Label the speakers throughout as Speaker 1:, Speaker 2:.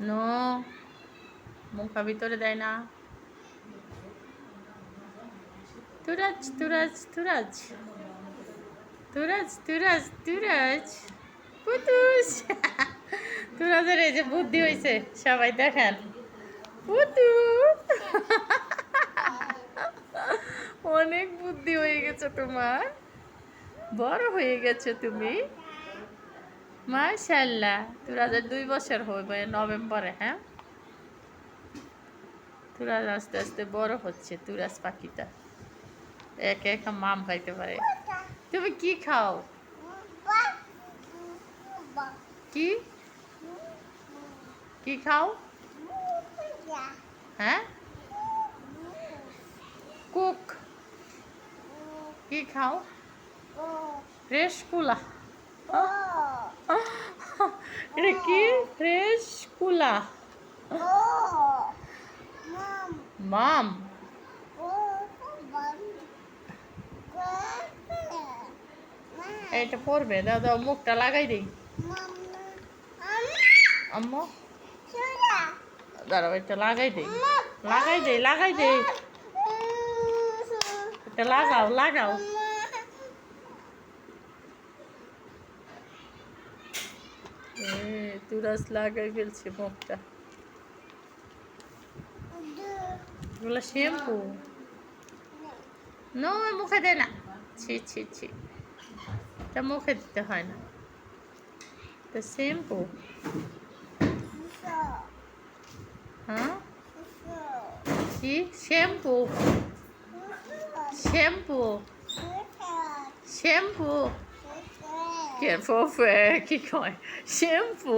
Speaker 1: No মুখা ভিতরে দেয় না তুরাজ তুরাজ তুরাজ তুরাজ তুরাজ তুরাজ পুতুস তুরাজের এই যে বুদ্ধি হয়েছে সবাই দেখেন পুতু অনেক বুদ্ধি হয়ে গেছে তোমার বড় হয়ে গেছো তুমি মাশাল্লাহ তুরাজের দুই বছর হবে নভেম্বরে হ্যাঁ? তুরাজ আস্তে আস্তে বড় হচ্ছে তুরাজ পাখিটা। একে একা মাম খাইতে পারে। তুমি কি খাও? কি? কি খাও? হ্যাঁ? কুক। কি খাও? ফ্রেশ কুলা এটা কি? ফ্রেশ কুলা। মাম। এইটা পড়বে দাও দাও, মুখটা লাগাই দিই। আম্মু। দাঁড়াও, এটা লাগাই দেই। লাগাই দেই লাগাই দেই। এটা লাগাও লাগাও। তুরাস লাগাই ফেলছে মুখটা। এগুলো শ্যাম্পু? নো, মুখে দে না। ছি ছি ছি। এটা মুখে দিতে হয় না। এটা শ্যাম্পু। হ্যাঁ? কি? শ্যাম্পু? শ্যাম্পু? শ্যাম্পু? কে ফোফে কি কয় শ্যাম্পু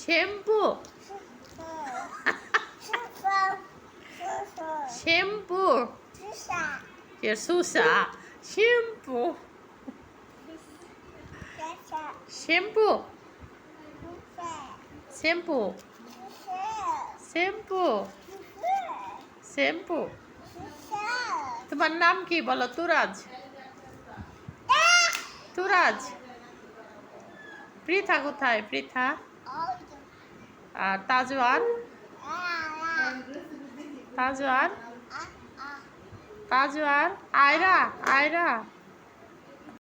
Speaker 1: শ্যাম্পু শ্যাম্পু কে সুসা shampoo shampoo shampoo shampoo shampoo তোমার নাম কি বলো? তুরাজ। তুরাজ। পৃথা কোথায়? পৃথা। আর তাজওয়ার তাজওয়ার তাজওয়ার আয়রা? আয়রা?